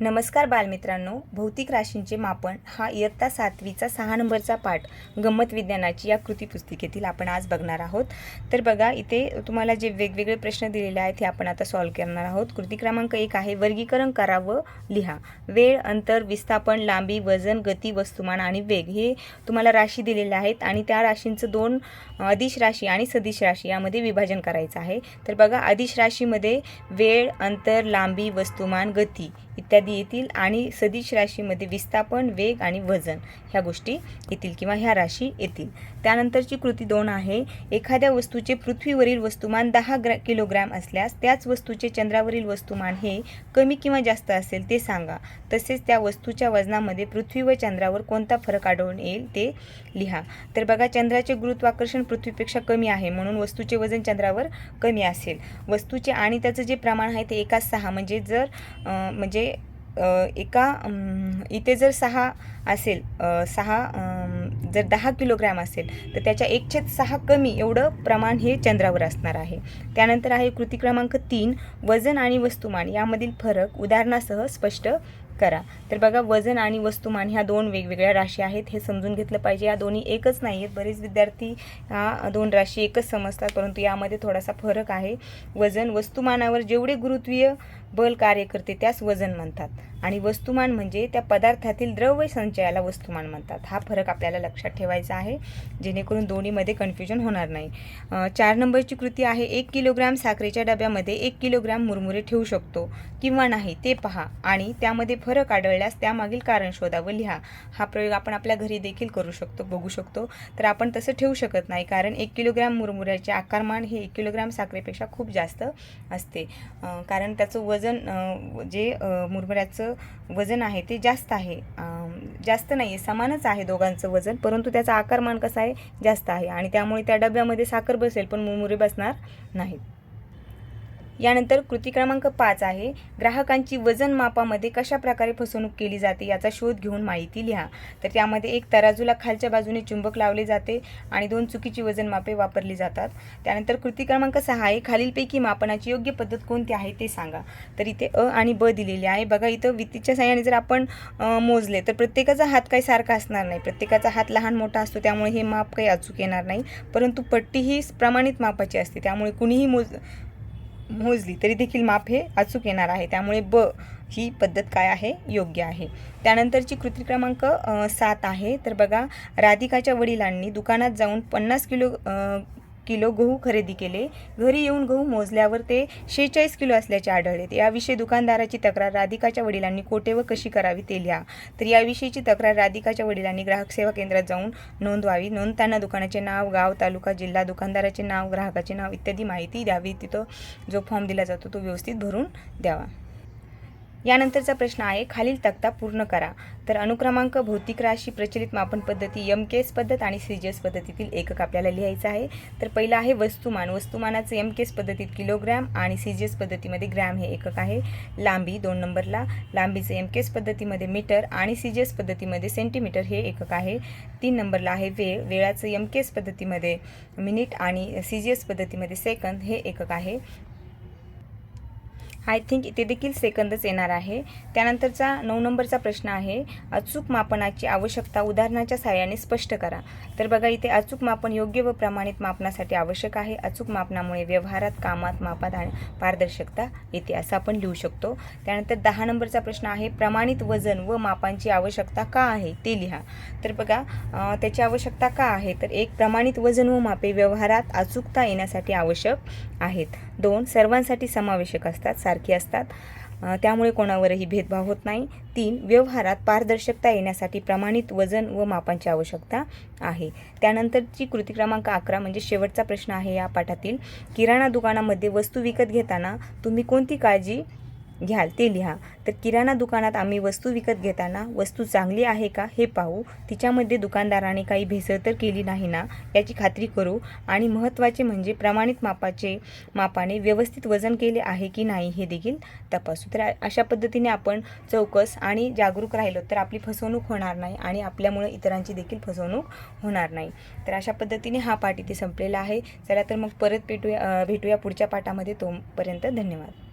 नमस्कार बालमित्रांनो भौतिक राशींचे मापन हा इयत्ता सातवीचा सहा नंबरचा पाठ गंमत विज्ञानाची या कृती पुस्तिकेतील आपण आज बघणार आहोत. तर बघा इथे तुम्हाला जे वेगवेगळे प्रश्न दिलेले आहेत हे आपण आता सॉल्व करणार आहोत. कृती क्रमांक एक आहे वर्गीकरण करावं लिहा. वेळ अंतर विस्थापन लांबी वजन गती वस्तुमान आणि वेग हे तुम्हाला राशी दिलेल्या आहेत आणि त्या राशींचं दोन अधिश राशी आणि सदिश राशी यामध्ये विभाजन करायचं आहे. तर बघा अधिश राशीमध्ये वेळ अंतर लांबी वस्तुमान गती इत्यादी येतील आणि सदिश राशीमध्ये विस्थापन वेग आणि वजन ह्या गोष्टी येतील किंवा ह्या राशी येतील. त्यानंतरची कृती दोन आहे. एखाद्या वस्तूचे पृथ्वीवरील वस्तुमान दहा ग्रॅ किलोग्रॅम असल्यास त्याच वस्तूचे चंद्रावरील वस्तुमान हे कमी किंवा जास्त असेल ते सांगा. तसेच त्या वस्तूच्या वजनामध्ये पृथ्वी व चंद्रावर कोणता फरक आढळून येईल ते लिहा. तर बघा चंद्राचे गुरुत्वाकर्षण पृथ्वीपेक्षा कमी आहे म्हणून वस्तूचे वजन चंद्रावर कमी असेल. वस्तूचे आणि त्याचं जे प्रमाण आहे ते एका सहा. म्हणजे जर म्हणजे एका इथे जर सहा असेल सहा जर दहा किलोग्रॅम असेल तर त्याच्या एकशे सहा कमी एवढं प्रमाण हे चंद्रावर असणार आहे. त्यानंतर आहे कृती क्रमांक तीन वजन आणि वस्तुमान. यामधील फरक उदाहरणासह स्पष्ट करा. तर बघा वजन आणि वस्तुमान ह्या दोन वेगवेगळ्या राशी आहेत. हे समजून घेतलं पाहिजे. या दोन्ही एकच नाही आहेत. बरेच विद्यार्थी ह्या दोन राशी एकच समजतात परंतु यामध्ये थोडासा फरक आहे. वजन वस्तुमानावर जेवढे गुरुत्वीय बल कार्य करते त्यास वजन म्हणतात. आणि वस्तुमान म्हणजे त्या पदार्थातील द्रव्य संचयाला वस्तुमान म्हणतात. हा फरक आपल्याला लक्षात ठेवायचा आहे जेणेकरून दोन्हीमध्ये कन्फ्युजन होणार नाही. चार नंबरची कृती आहे एक किलोग्रॅम साखरेच्या डब्यामध्ये एक किलोग्रॅम मुरमुरे ठेवू शकतो किंवा नाही ते पहा आणि त्यामध्ये फरक आढळल्यास त्यामागील कारण शोधा व लिहा. हा प्रयोग आपण आपल्या घरी देखील करू शकतो बघू शकतो. तर आपण तसं ठेवू शकत नाही कारण एक किलोग्रॅम मुरमुऱ्याचे आकारमान हे एक किलोग्रॅम साखरेपेक्षा खूप जास्त असते. कारण त्याचं वजन जे मुरमुऱ्याचं वजन आहे ते जास्त आहे. जास्त नाही आहे समानच आहे दोघांचं वजन परंतु त्याचा आकारमान कसा आहे जास्त आहे. आणि त्यामुळे त्या डब्यामध्ये साखर बसेल पण मुरमुरे बसणार नाहीत. यानंतर कृती क्रमांक पाच आहे. ग्राहकांची वजन मापामध्ये कशा प्रकारे फसवणूक केली जाते याचा शोध घेऊन माहिती लिहा. तर त्यामध्ये एक तराजूला खालच्या बाजूने चुंबक लावले जाते आणि दोन चुकीची वजन मापे वापरली जातात. त्यानंतर कृती क्रमांक सहा आहे. खालीलपैकी मापनाची योग्य पद्धत कोणती आहे ते सांगा. तर इथे अ आणि ब दिलेले आहे. बघा इथं वित्तीच्या साह्याने जर आपण मोजले तर प्रत्येकाचा हात काही सारखा असणार नाही. प्रत्येकाचा हात लहान मोठा असतो त्यामुळे हे माप काही अचूक येणार नाही. परंतु पट्टी ही प्रमाणित मापाची असते. त्यामुळे कुणीही मोज मोजली तरी देखील माप हे अचूक येणार आहे. त्यामुळे ब ही पद्धत काय आहे? योग्य आहे. त्यानंतरची कृती क्रमांक सात आहे. तर बघा राधिकाच्या वडिलांनी दुकानात जाऊन पन्नास किलो किलो गहू खरेदी केले. घरी येऊन गहू मोजल्यावर ते शेहेचाळीस किलो असल्याचे आढळले. याविषयी दुकानदाराची तक्रार राधिकाच्या वडिलांनी कोठे व कशी करावी ते लिहा. तर याविषयीची तक्रार राधिकाच्या वडिलांनी ग्राहक सेवा केंद्रात जाऊन नोंदवावी. नोंदताना दुकानाचे नाव गाव तालुका जिल्हा दुकानदाराचे नाव ग्राहकाचे नाव इत्यादी माहिती द्यावी. तिथं जो फॉर्म दिला जातो तो व्यवस्थित भरून द्यावा. यानंतरचा प्रश्न आहे खालील तक्ता पूर्ण करा. तर अनुक्रमांक भौतिक राशी प्रचलित मापन पद्धती यम केस पद्धत आणि सी जी एस पद्धतीतील एकक आपल्याला लिहायचं आहे. तर पहिलं आहे वस्तुमान. वस्तुमानाचं एम केस पद्धतीत किलोग्रॅम आणि सी जी एस पद्धतीमध्ये ग्रॅम हे एकक आहे. लांबी दोन नंबरला. लांबीचं एम केस पद्धतीमध्ये मीटर आणि सी जी एस पद्धतीमध्ये सेंटीमीटर हे एकक आहे. तीन नंबरला आहे वेळ. वेळाचं एम केस पद्धतीमध्ये मिनिट आणि सी जी एस पद्धतीमध्ये सेकंद हे एकक आहे. आय थिंक इथे देखील सेकंदच येणार आहे. त्यानंतरचा नऊ नंबरचा प्रश्न आहे अचूक मापनाची आवश्यकता उदाहरणाच्या साहाय्याने स्पष्ट करा. तर बघा इथे अचूक मापन योग्य व प्रमाणित मापनासाठी आवश्यक आहे. अचूक मापनामुळे व्यवहारात कामात मापात पारदर्शकता येते असं आपण लिहू शकतो. त्यानंतर दहा नंबरचा प्रश्न आहे प्रमाणित वजन व मापांची आवश्यकता का आहे ते लिहा. तर बघा त्याची आवश्यकता का आहे? तर एक प्रमाणित वजन व मापे व्यवहारात अचूकता येण्यासाठी आवश्यक आहेत. दोन सर्वांसाठी समावेशक असतात सारखी असतात. त्यामुळे कोणावरही भेदभाव होत नाही. तीन व्यवहारात पारदर्शकता येण्यासाठी प्रमाणित वजन व मापांची आवश्यकता आहे. त्यानंतरची कृती क्रमांक अकरा म्हणजे शेवटचा प्रश्न आहे या पाठातील. किराणा दुकानामध्ये वस्तू विकत घेताना तुम्ही कोणती काळजी घ्याल ते लिहा. तर किराणा दुकानात आम्ही वस्तू विकत घेताना वस्तू चांगली आहे का हे पाहू. तिच्यामध्ये दुकानदाराने काही भेसळ तर केली नाही ना याची खात्री करू. आणि महत्त्वाचे म्हणजे प्रमाणित मापाचे मापाने व्यवस्थित वजन केले आहे की नाही हे देखील तपासू. तर अशा पद्धतीने आपण चौकस आणि जागरूक राहिलो तर आपली फसवणूक होणार नाही आणि आपल्यामुळे इतरांची देखील फसवणूक होणार नाही. तर अशा पद्धतीने हा पाठ इथे संपलेला आहे. चला तर मग परत भेटूया भेटूया पुढच्या पाठामध्ये. तोपर्यंत धन्यवाद.